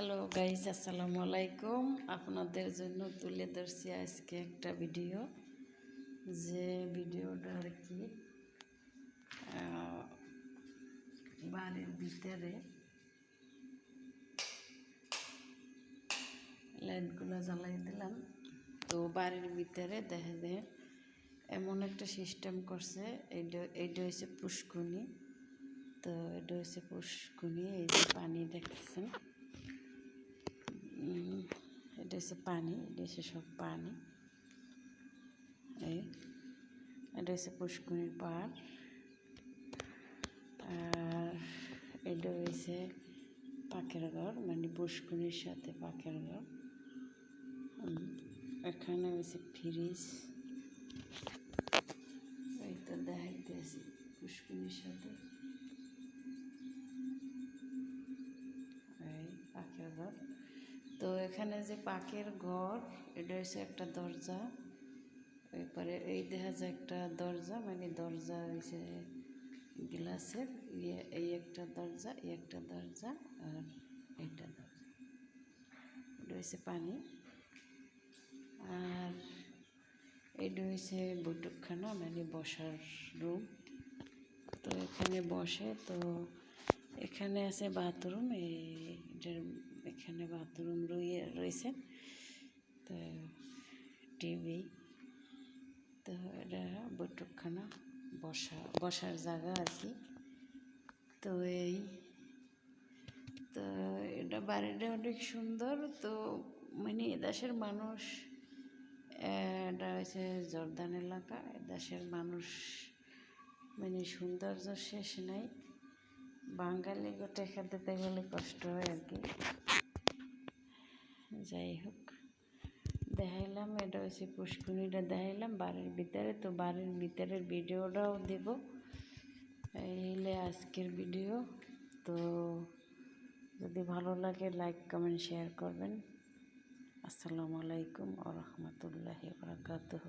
Hello guys আসসালামু আলাইকুম। আপনাদের জন্য তুলে ধরছি আজকে একটা ভিডিও যে ভিডিওটা আর কি বাড়ির ভিতরে লাইটগুলো জ্বালাই দিলাম। তো বাড়ির ভিতরে দেখা যায় এমন একটা সিস্টেম করছে, এইটা এইটা হচ্ছে পুষ্কুনি তো এটা হচ্ছে পুষ্কুনি এই যে পানি দেখতেছেন। হচ্ছে পানি এটা সব পানি। এই এটা হচ্ছে পুষ্কুনির পাড় আর এটা হয়েছে পাখের ঘর মানে পুষ্কুনির সাথে পাখের ঘর। এখানে হয়েছে ফ্রিজ। এই তো দেখাইতেছি পুষ্কুনির সাথে। তো এখানে যে পাখির ঘর, এটা হচ্ছে একটা দরজা। এরপরে এই দেখা যায় একটা দরজা মানে দরজা হয়েছে গ্লাসের ইয়ে এই একটা দরজা, এই একটা দরজা, আর এইটা দরজা। এটা পানি। আর এটা হচ্ছে বৈঠকখানা মানে বসার রুম তো এখানে বসে তো এখানে আছে বাথরুম এটার এখানে বাথরুম রয়ে, রয়েছে। তো টিভি তো এটা বৈঠকখানা, বসা, বসার জায়গা আর কি। তো এই, তো এটা বাড়িটা অনেক সুন্দর, তো মানে এদেশের মানুষ, এটা হচ্ছে জর্দান এলাকা, এদেশের মানুষ মানে সৌন্দর্য শেষ নাই। বাঙালি গোটে খেতে গেলে কষ্ট হয় আর কি। যাই হোক, দেখাইলাম, এটা হচ্ছে পুষ্কুনিটা দেখাইলাম, বাড়ির ভিতরে। তো বাড়ির ভিতরের ভিডিওটাও দেব। এই হলে আজকের ভিডিও। তো যদি ভালো লাগে লাইক কমেন্ট শেয়ার করবেন। আসসালামু আলাইকুম আ রহমতুল্লাহি বারকাতুহ।